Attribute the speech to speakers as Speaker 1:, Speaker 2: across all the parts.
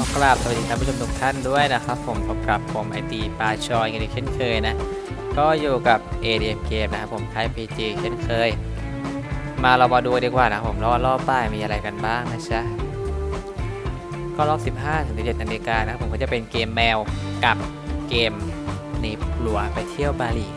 Speaker 1: ขอกราบสวัสดีท่านผู้ชมทุกท่านด้วยนะครับ ผมพบกับผมไอตีปลาชอยกันอีกเช่นเคยนะ ก็อยู่กับ ADM เกมนะครับผมค่าย PG เช่นเคย มาเรามาดูดีกว่านะครับผมรอบรอบป้ายมีอะไรกันบ้างนะจ๊ะก็รอบ 15ถึง17นาฬิกานะครับผมก็จะเป็นเกมแมวกับเกมหนีหลัวไปเที่ยวบาหลี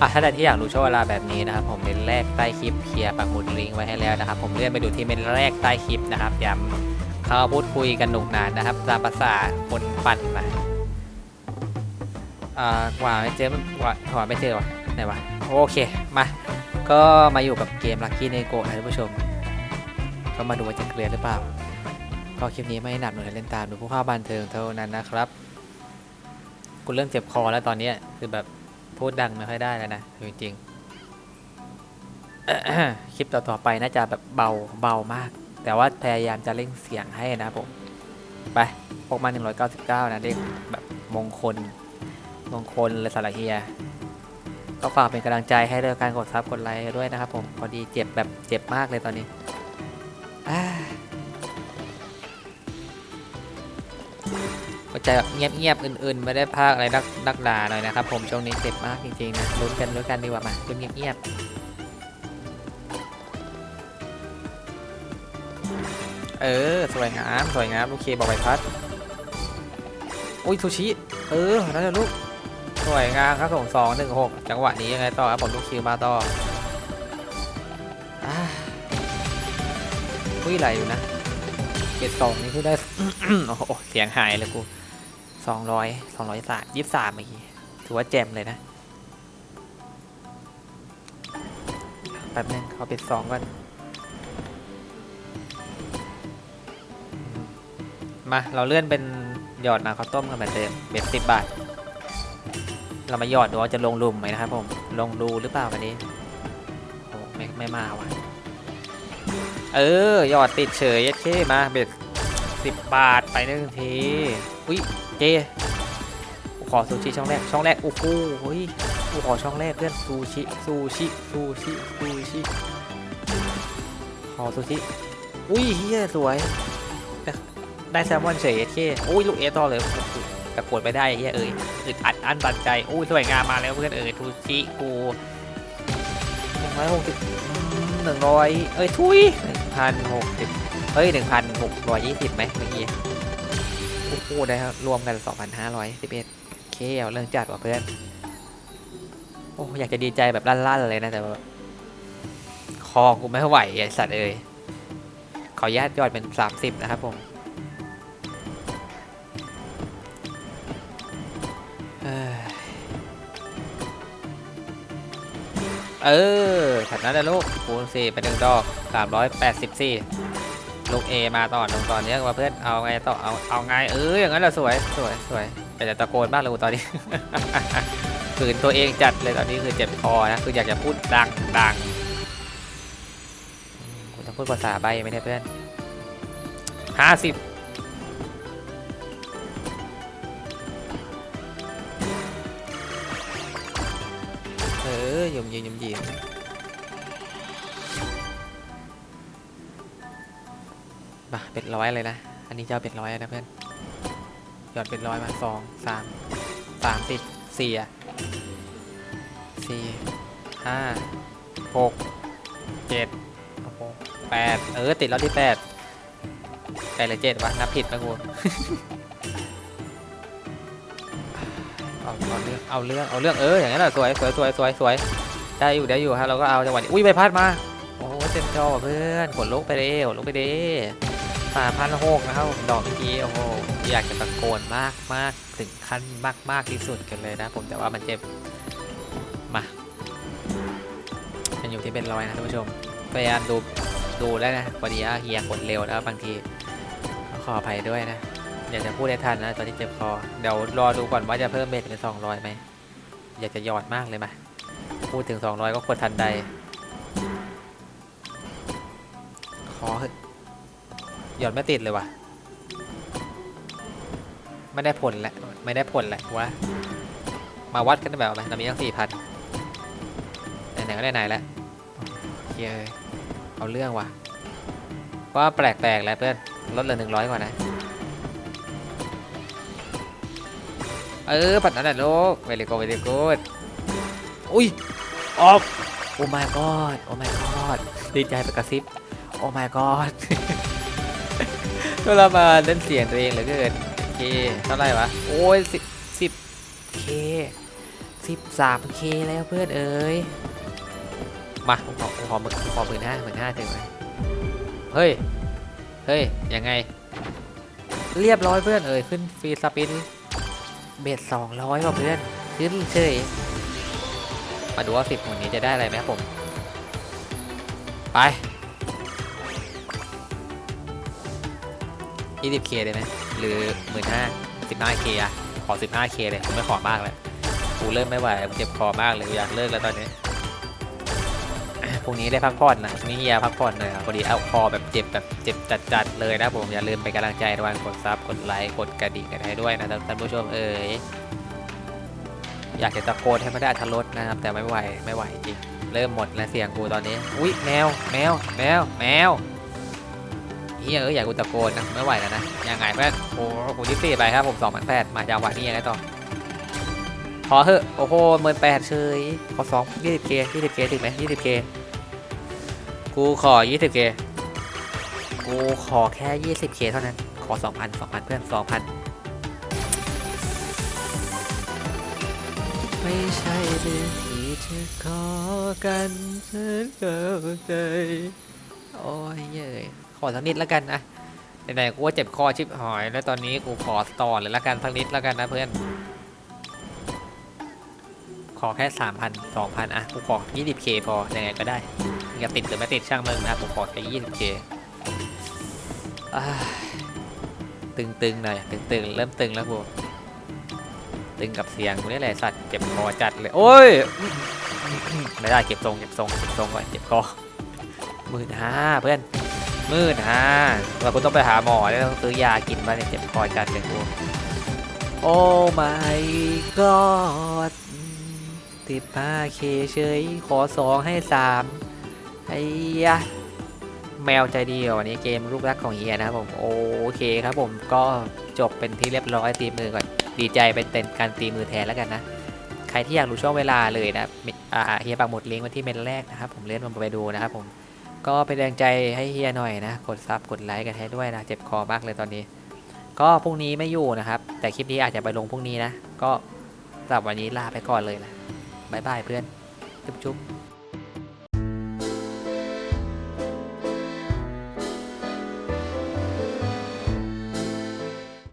Speaker 1: อะถ้าใครที่อยากรู้ช่วงเวลาแบบนี้นะครับ ผมเป็นแรกใต้คลิปเคลียร์ปักหมุดลิงก์ไว้ให้แล้วนะครับ ผมเลื่อนไปดูที่เป็นแรกใต้คลิปนะครับย้ำ เขาพูดคุยกันหนุกหนานนะครับ ตามภาษาคนปั่นมาอ่ากว่าไม่เจอมันกว่ากว่าไม่เจอวะไหนวะโอเคมา ก็มาอยู่กับเกม Lucky n e g o นะท่านผู้ชม ก็มาดูว่าจะเคลียร์หรือเปล่า ก็คลิปนี้ไม่หนับหน่วยเล่นตามดูผู้เข้าบันเทิงเท่านั้นนะครับกูเริ่มเจ็บคอแล้วตอนนี้คือแบบพูดดังไม่ค่อยได้แล้วนะจริงๆคลิปต่อๆไปน่าจะแบบเบาเบามาก แต่ว่าพยายามจะเร่งเสียงให้นะครับผม ไปพกมา 199 นะเด็กแบบมงคล มงคลเลยสารเฮีย ก็ฝากเป็นกำลังใจให้เรื่องการกดซับกดไลค์ด้วยนะครับผมพอดีเจ็บแบบเจ็บมากเลยตอนนี้หัวใจแบบเงียบๆอื่นๆ ไม่ได้พากอะไรนักนักด่าหน่อยนะครับผมช่วงนี้เจ็บมากจริงๆนะลุ้นกันลุ้นกันดีกว่ามาลุ้นเงียบๆ เออ สวยงาม สวยงามลูกเคบอกใบพัด อุ้ยซูชิ เออนั่นแหละลูก สวยงามครับผมสองหนึ่งหกจังหวะนี้ยังไงต่อครับผมลูกคิวมาต่ออุ้ยไหลอยู่นะเกตสองนี่คือได้ โอ้โหเสียงหายเลยกูสองร้อยสองร้อยสามยี่สิบสามเมื่อกี้ถือว่าแจมเลยนะแป๊บนึงเขาเป็นสองก่อน มาเราเลื่อนเป็นหยอดมาข้าวต้มกันเหมือนเดิมเบ็ดสิบบาท เรามาหยอดดูว่าจะลงลุมไหมนะครับผมลงดูหรือเปล่าวันนี้โอ้ไม่ไม่มาว่ะเออหยอดติดเฉยเข้มาเบ็ดสิบบาทไปหนึ่งทีอุ้ยเจขอซูชิช่องแรกช่องแรกโอ้โหเฮ้ยกูขอช่องแรกเพื่อนซูชิซูชิซูชิซูชิขอซูชิอุ้ยเฮียสวย ได้แซลมอนเฉยยัดเข้อุ้ยลูกเอต่อเลยโอ้โหแต่กดไม่ได้เฮียเอ้ยอึดอัดอั้นตันใจโอ้ยสวยงามมาแล้วเพื่อนเอ๋ยทูชิกูหนึ่งร้อยหกสิบหนึ่งร้อยเอ้ยทุยหนึ่งพันหกสิบเฮ้ยหนึ่งพันหกร้อยยี่สิบไหมเมื่อกี้โอ้โหได้ครับรวมกันสองพันห้าร้อยสิบเอ็ดเคเอาเรื่องจัดว่ะเพื่อนโอ้อยากจะดีใจแบบลั่นๆเลยนะแต่ว่าคอกูไม่ไหวไอ้สัตว์เอ้ยขออนุญาตยอดเป็นสามสิบนะครับผม เออถัดนั้นนะลูกคูณสี่เป็นหนึ่งดอกสามร้อยแปดสิบสี่ลูกเอมาต่อลงตอนนี้ว่าเพื่อนเอาไงต่อเอาเอาไงเอออย่างนั้นแหละสวยสวยสวยแต่จะตะโกนบ้างเลยตอนนี้ฝืนตัวเองจัดเลยตอนนี้คือเจ็บคอนะคืออยากจะพูดดังดังกูต้องพูดภาษาใบไหมเนี่ยเพื่อนห้าสิบ เออหยมยิมยมยิมมาเป็ดร้อยเลยนะ อันนี้จะเอาเป็ดร้อยนะเพื่อน หยอดเป็ดร้อยมาสองสามสามสิบสี่อะสี่ห้าหกเจ็ดโอ้โหแปดเออ ติดแล้วที่แปดแปดหรือเจ็ดวะนับผิดนะกู เอาเอาเรื่องเอาเรื่องเอาเรื่องเอออย่างนั้นแหละสวยสวยสวยสวยสวยได้อยู่ได้อยู่ฮะเราก็เอาจังหวะนี้อุ้ยใบพัดมาโอ้โหเต็มจอเพื่อนกดลุกไปเด้กดลุกไปเด้สามพันหกนะครับดอกเมื่อกี้โอ้โหอยากจะตะโกนมากมากถึงขั้นมากมากที่สุดกันเลยนะ ผมแต่ว่ามันเจ็บมามันอยู่ที่เป็นร้อยนะท่านผู้ชมพยายามดูดูแล้วนะพอดีอาเฮียกดเร็วแล้วบางทีก็ขออภัยด้วยนะ อยากจะพูดให้ทันนะตอนนี้เจ็บคอ เดี๋ยวรอดูก่อนว่าจะเพิ่มเบ็ดเป็นสองร้อยไหม อยากจะหยอดมากเลยมาพูดถึงสองร้อยก็ควรทันใด ขอหยอดไม่ติดเลยวะไม่ได้ผลแหละไม่ได้ผลแหละวะมาวัดกันแบบไหมเรามีตั้งสี่พันไหนๆก็ไหนแล้วเคเอ้ยเอาเรื่องว่ะว่าแปลกๆแล้วเพื่อนลดเหลือหนึ่งร้อยกว่านะ เออปัดนั้นแหละลูกเวลิโกเวลิโกดอุ้ยออกโอ้ my god โอ้ my god ดีใจไปกระซิบโอ้ my god ตัวเรามาเล่นเสียงตัวเองเหลือเกินโอเคเท่าไหร่วะ โอ้ยสิบสิบเคสิบสามเคแล้วเพื่อนเอ้ยมาผมขอผมขอหมื่นผมขอหมื่นห้าหมื่นห้าถึงไหมเฮ้ย เฮ้ย ยังไง เรียบร้อยเพื่อนเอ้ยขึ้นฟรีสปิน เบ็ดสองร้อยว่าเพื่อน ขึ้นเฉย มาดูว่าสิบหุ่นนี้จะได้อะไรไหมครับผม ไปยี่สิบเคได้ไหมหรือหมื่นห้าสิบห้าเคอะขอสิบห้าเคเลยผมไม่ขอมากแล้วกูเริ่มไม่ไหวผมเจ็บคอมากเลยอยากเลิกแล้วตอนนี้ พรุ่งนี้ได้พักผ่อนนะพรุ่งนี้เฮียพักผ่อนเลยครับพอดีเอาคอแบบเจ็บแบบเจ็บจัดๆเลยนะผมอย่าลืมเป็นกำลังใจทุกวันกดซับกดไลค์กดกระดิ่งกันให้ด้วยนะท่านผู้ชมเอ๋ยอยากจะตะโกนให้ไม่ได้อัธรสนะครับแต่ไม่ไหวไม่ไหวจริงเริ่มหมดแล้วเสียงกูตอนนี้อุ้ยแมวแมวแมวแมวเฮียเอ้ยอยากกูตะโกนนะไม่ไหวแล้วนะยังไงเพื่อนโอ้โหกูยี่สิบไปครับผมสองพันแปดมาจังหวะนี้ยังไงต่อพอเหอะโอ้โหหมื่นแปดเฉยขอสองยี่สิบเคยี่สิบเคถึงไหมยี่สิบเค กูขอ 20k กูขอแค่ 20k เท่านั้น ขอ 2,000 2,000 เพื่อน 2,000 ไม่ใช่เรื่องที่จะขอกันฉันเข้าใจ โอ้ยเย้ยขอสักนิดแล้วกันนะไหนๆกูว่าเจ็บคอชิบหอย แล้วตอนนี้กูขอต่อเลยละกันสักนิดแล้วกันนะเพื่อน ขอแค่ 3,000 2,000 อะกูขอ 20k พอ ยังไงก็ได้จะติดหรือไม่ติดช่างมึงนะผมขอแค่ 20k อ่าตึงๆหน่อย ตึงๆ เริ่มตึงแล้วกูตึงกับเสียงกูนี่แหละสัตว์เจ็บคอจัดเลย โอ้ย ไม่ได้เก็บทรงเก็บทรงเก็บทรงก่อนเจ็บคอหมื่นห้าเพื่อนหมื่นห้าเรากูต้องไปหาหมอแล้วต้องซื้อยากินมาเนี่ยเจ็บคอจัดเลยกูโอ้ my god ติดมาเคเฉย ขอสองให้สามไอ้ยะแมวใจดีวันนี้เกมลูกรักของเฮียนะครับผมโอเคครับผมก็จบเป็นที่เรียบร้อยตีมือก่อนดีใจเป็นเต็นการตีมือแทนแล้วกันนะใครที่อยากรู้ช่วงเวลาเลยนะอ่าเฮียปักหมุดลิงก์ไว้ที่เมนแรกนะครับผมเลื่อนมันไปดูนะครับผมก็เป็นแรงใจให้เฮียหน่อยนะกดซับกดไลค์กันให้ด้วยนะเจ็บคอมากเลยตอนนี้ ก็พรุ่งนี้ไม่อยู่นะครับ แต่คลิปนี้อาจจะไปลงพรุ่งนี้นะ ก็สำหรับวันนี้ลาไปก่อนเลยนะ บายบายเพื่อน จุ๊บจุ๊บ